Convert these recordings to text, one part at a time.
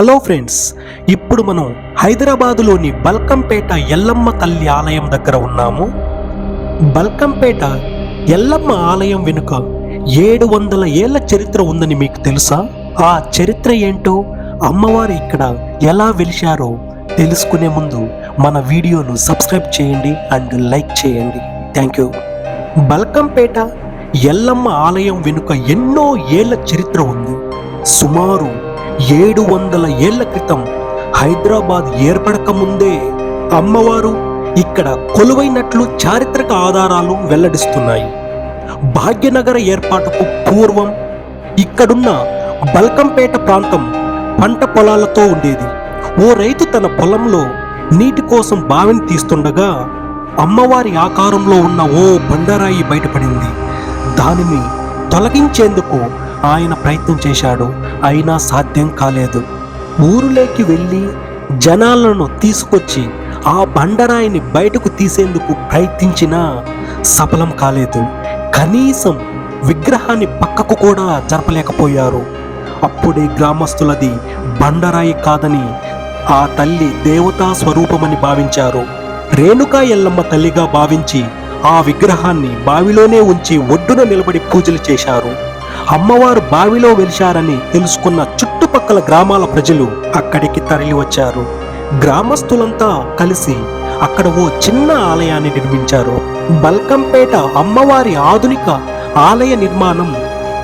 Hello friends ఇప్పుడు మనం హైదరాబాదులోని బల్కంపేట ఎల్లమ్మ తల్లి ఆలయం దగ్గర ఉన్నాము. బల్కంపేట ఎల్లమ్మ ఆలయం వెనుక ఏడు వందల ఏళ్ళ చరిత్ర ఉందని మీకు తెలుసా? ఆ చరిత్ర ఏంటో అమ్మవారు ఇక్కడ ఎలా వెలిశారో తెలుసుకునే ముందు మన వీడియోను సబ్స్క్రైబ్ చేయండి అండ్ లైక్ చేయండి. Thank you. బల్కంపేట ఎల్లమ్మ ఆలయం వెనుక ఎన్నో ఏళ్ళ చరిత్ర ఉంది. సుమారు ఏడు వందల ఏళ్ళ క్రితం హైదరాబాద్ ఏర్పడక ముందే అమ్మవారు ఇక్కడ కొలువైనట్లు చారిత్రక ఆధారాలు వెల్లడిస్తున్నాయి. భాగ్యనగర ఏర్పాటుకు పూర్వం ఇక్కడున్న బల్కంపేట ప్రాంతం పంట పొలాలతో ఉండేది. ఓ రైతు తన పొలంలో నీటి కోసం బావిని తీస్తుండగా అమ్మవారి ఆకారంలో ఉన్న ఓ బండరాయి బయటపడింది. దానిని తొలగించేందుకు ఆయన ప్రయత్నం చేశాడు. అయినా సాధ్యం కాలేదు. ఊరులోకి వెళ్ళి జనాలను తీసుకొచ్చి ఆ బండరాయిని బయటకు తీసేందుకు ప్రయత్నించినా సఫలం కాలేదు. కనీసం విగ్రహాన్ని పక్కకు కూడా జరపలేకపోయారు. అప్పుడే గ్రామస్తులది బండరాయి కాదని ఆ తల్లి దేవతా స్వరూపమని భావించారు. రేణుకా ఎల్లమ్మ తల్లిగా భావించి ఆ విగ్రహాన్ని బావిలోనే ఉంచి ఒడ్డున నిలబడి పూజలు చేశారు. అమ్మవారు బావిలో వెలిశారని తెలుసుకున్న చుట్టుపక్కల గ్రామాల ప్రజలు అక్కడికి తరలివచ్చారు గ్రామస్తులంతా కలిసి అక్కడ ఓ చిన్న ఆలయాన్ని నిర్మించారు. బల్కంపేట అమ్మవారి ఆధునిక ఆలయ నిర్మాణం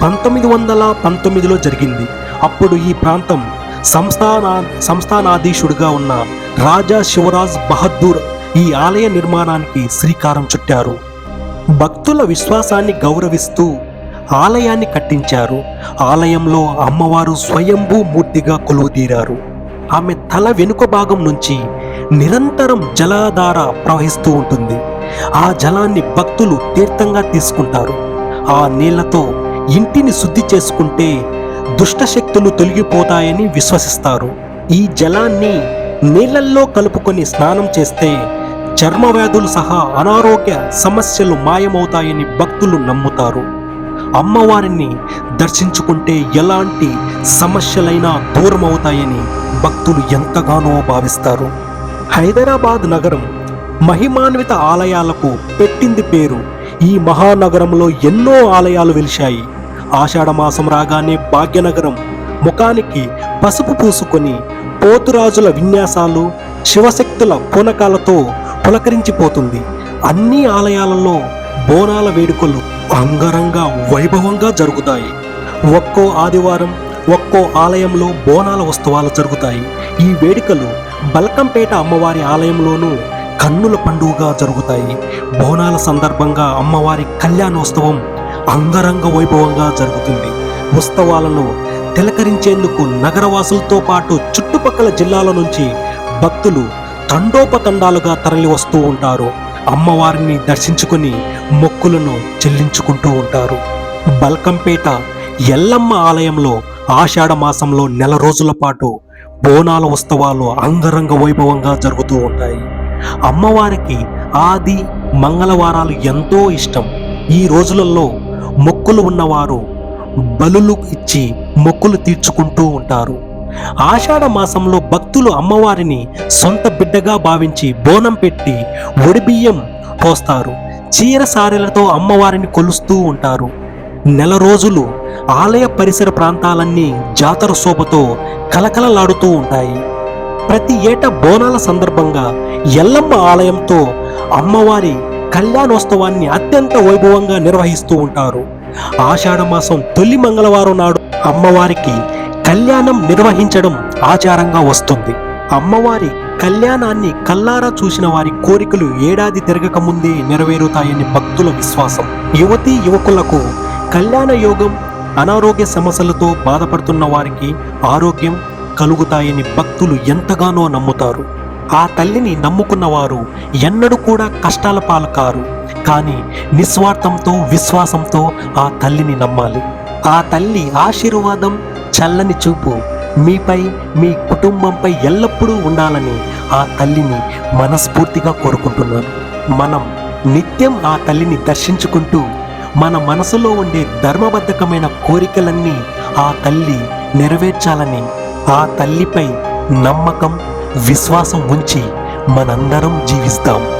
పంతొమ్మిది వందల పంతొమ్మిదిలో జరిగింది. అప్పుడు ఈ ప్రాంతం సంస్థానా సంస్థానాధీశుడిగా ఉన్న రాజా శివరాజ్ బహద్దూర్ ఈ ఆలయ నిర్మాణానికి శ్రీకారం చుట్టారు. భక్తుల విశ్వాసాన్ని గౌరవిస్తూ ఆలయాన్ని కట్టించారు. ఆలయంలో అమ్మవారు స్వయంభూ మూర్తిగా కొలువుతీరారు ఆమె తల వెనుక భాగం నుంచి నిరంతరం జలాధార ప్రవహిస్తూ ఉంటుంది. ఆ జలాన్ని భక్తులు తీర్థంగా తీసుకుంటారు. ఆ నీళ్ళతో ఇంటిని శుద్ధి చేసుకుంటే దుష్టశక్తులు తొలగిపోతాయని విశ్వసిస్తారు. ఈ జలాన్ని నీళ్ళల్లో కలుపుకొని స్నానం చేస్తే చర్మవ్యాధులు సహా అనారోగ్య సమస్యలు మాయమవుతాయని భక్తులు నమ్ముతారు. అమ్మవారిని దర్శించుకుంటే ఎలాంటి సమస్యలైనా దూరం అవుతాయని భక్తులు ఎంతగానో భావిస్తారు. హైదరాబాద్ నగరం మహిమాన్విత ఆలయాలకు పెట్టింది పేరు. ఈ మహానగరంలో ఎన్నో ఆలయాలు వెలిశాయి. ఆషాఢమాసం రాగానే భాగ్యనగరం ముఖానికి పసుపు పూసుకొని పోతురాజుల విన్యాసాలు శివశక్తుల పూనకాలతో పులకరించిపోతుంది. అన్ని ఆలయాలలో బోనాల వేడుకలు అంగరంగ వైభవంగా జరుగుతాయి. ఒక్కో ఆదివారం ఒక్కో ఆలయంలో బోనాల ఉత్సవాలు జరుగుతాయి. ఈ వేడుకలు బల్కంపేట అమ్మవారి ఆలయంలోనూ కన్నుల పండుగగా జరుగుతాయి. బోనాల సందర్భంగా అమ్మవారి కళ్యాణోత్సవం అంగరంగ వైభవంగా జరుగుతుంది. ఉత్సవాలను తిలకరించేందుకు నగరవాసులతో పాటు చుట్టుపక్కల జిల్లాల నుంచి భక్తులు తండోపతండాలుగా తరలి వస్తూ ఉంటారు. అమ్మవారిని దర్శించుకుని మొక్కులను చెల్లించుకుంటూ ఉంటారు. బల్కంపేట ఎల్లమ్మ ఆలయంలో ఆషాఢ మాసంలో నెల రోజుల పాటు బోనాల ఉత్సవాలు అంగరంగ వైభవంగా జరుగుతూ ఉంటాయి. అమ్మవారికి ఆది మంగళవారాలు ఎంతో ఇష్టం. ఈ రోజులలో మొక్కులు ఉన్నవారు బలులు ఇచ్చి మొక్కులు తీర్చుకుంటూ ఉంటారు. ఆషాఢ మాసంలో భక్తులు అమ్మవారిని సొంత బిడ్డగా భావించి బోనం పెట్టి ఒడిబియ్యం పోస్తారు. చీరసారెలతో అమ్మవారిని కొలుస్తూ ఉంటారు. నెల రోజులు ఆలయ పరిసర ప్రాంతాలన్నీ జాతర శోభతో కలకలలాడుతూ ఉంటాయి. ప్రతి ఏటా బోనాల సందర్భంగా ఎల్లమ్మ ఆలయంతో అమ్మవారి కళ్యాణోత్సవాన్ని అత్యంత వైభవంగా నిర్వహిస్తూ ఉంటారు. ఆషాఢ మాసం తొలి మంగళవారం నాడు అమ్మవారికి కళ్యాణం నిర్వహించడం ఆచారంగా వస్తుంది. అమ్మవారి కళ్యాణాన్ని కల్లారా చూసిన వారి కోరికలు ఏడాది తిరగక ముందే నెరవేరుతాయని భక్తుల విశ్వాసం. యువతీ యువకులకు కళ్యాణ యోగం అనారోగ్య సమస్యలతో బాధపడుతున్న వారికి ఆరోగ్యం కలుగుతాయని భక్తులు ఎంతగానో నమ్ముతారు. ఆ తల్లిని నమ్ముకున్నవారు ఎన్నడూ కూడా కష్టాల పాలు కారు. కానీ నిస్వార్థంతో విశ్వాసంతో ఆ తల్లిని నమ్మాలి. ఆ తల్లి ఆశీర్వాదం చల్లని చూపు. మీపై మీ కుటుంబంపై ఎల్లప్పుడూ ఉండాలని ఆ తల్లిని మనస్ఫూర్తిగా కోరుకుంటున్నాను. మనం నిత్యం ఆ తల్లిని దర్శించుకుంటూ మన మనసులో ఉండే ధర్మబద్ధకమైన కోరికలన్నీ ఆ తల్లి నెరవేర్చాలని ఆ తల్లిపై నమ్మకం విశ్వాసం ఉంచి మనందరం జీవిస్తాం.